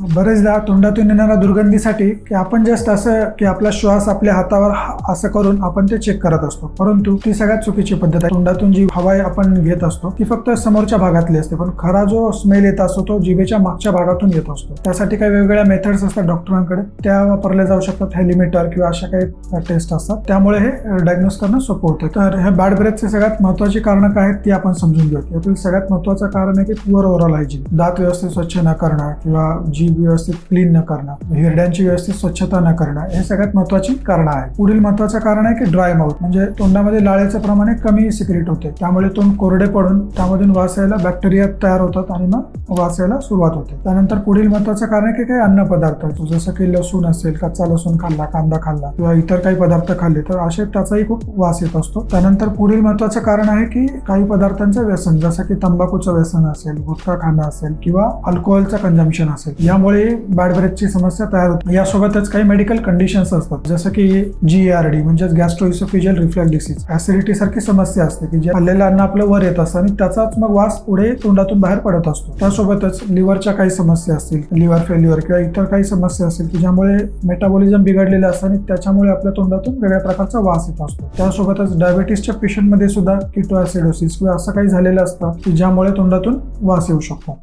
बरेचदा तोंडातून येणाऱ्या दुर्गंधीसाठी की आपण जस्ट असं की आपला श्वास आपल्या हातावर असं करून आपण ते चेक करत असतो. परंतु ती सगळ्यात चुकीची पद्धत आहे. तोंडातून जी हवा आपण घेत असतो ती फक्त समोरच्या भागातली असते पण खरा जो स्मेल येत असतो तो जिभेच्या मागच्या भागातून येत असतो. त्यासाठी काही वेगवेगळ्या मेथड्स असतात डॉक्टरांकडे. त्या वापरल्या जाऊ शकतात हेलिमीटर किंवा अशा काही टेस्ट असतात. त्यामुळे हे डायग्नोस करणं सोपं होतं. तर हे बॅड ब्रेथचे सगळ्यात महत्वाची कारणं काय आहेत ती आपण समजून घेऊ यातील सगळ्यात महत्वाचं कारण आहे की पुअर ओव्हरऑल हायजीन दात व्यवस्थित स्वच्छ न करणं किंवा जी जीभ व्यवस्थित क्लीन न करणं हिरड्यांची व्यवस्थित स्वच्छता न करणं हे सगळ्यात महत्वाची कारणं आहे पुढील महत्वाचं कारण आहे की ड्राय माउथ म्हणजे तोंडामध्ये लाळेचं प्रमाण कमी सिक्रेट होते. त्यामुळे तोंड कोरडे पडून त्यामधून वास यायला बॅक्टेरिया तयार होतात आणि मग वास यायला सुरुवात होते. त्यानंतर पुढील महत्वाचं कारण आहे की काही अन्न पदार्थ जसं की लसूण असेल कच्चा लसूण खाल्ला कांदा खाल्ला किंवा इतर काही पदार्थ खाल्ले तर असे त्याचाही खूप वास येत असतो. त्यानंतर पुढील महत्वाचं कारण आहे की काही पदार्थांचं व्यसन जसं की तंबाखूचं व्यसन असेल गुटखा खाणं असेल किंवा अल्कोहोलचं कंझम्पशन असेल या बॅड ब्रेथची समस्या तयार होते. यासोबतच काही मेडिकल कंडिशन्स असतात. जसं की जी आर डी म्हणजेच गॅस्ट्रोइसोफिजियल रिफ्लॅक्स डिसीज ऍसिडिटी सारखी समस्या असते की जे खाल्लेलं अन्न आपलं वर येत असतं आणि त्याचाच मग वास पुढे तोंडातून बाहेर पडत असतो. त्यासोबतच लिव्हरच्या काही समस्या असतील लिव्हर फेल्युअर किंवा इतर काही समस्या असतील की ज्यामुळे मेटाबॉलिझम बिघडलेलं असतं आणि त्याच्यामुळे आपल्या तोंडातून वेगळ्या प्रकारचा वास येत असतो. त्यासोबतच डायबेटीसच्या पेशंटमध्ये सुद्धा किटो ऍसिडोसिस किंवा असं काही झालेलं असतं की ज्यामुळे तोंडातून वास येऊ शकतो.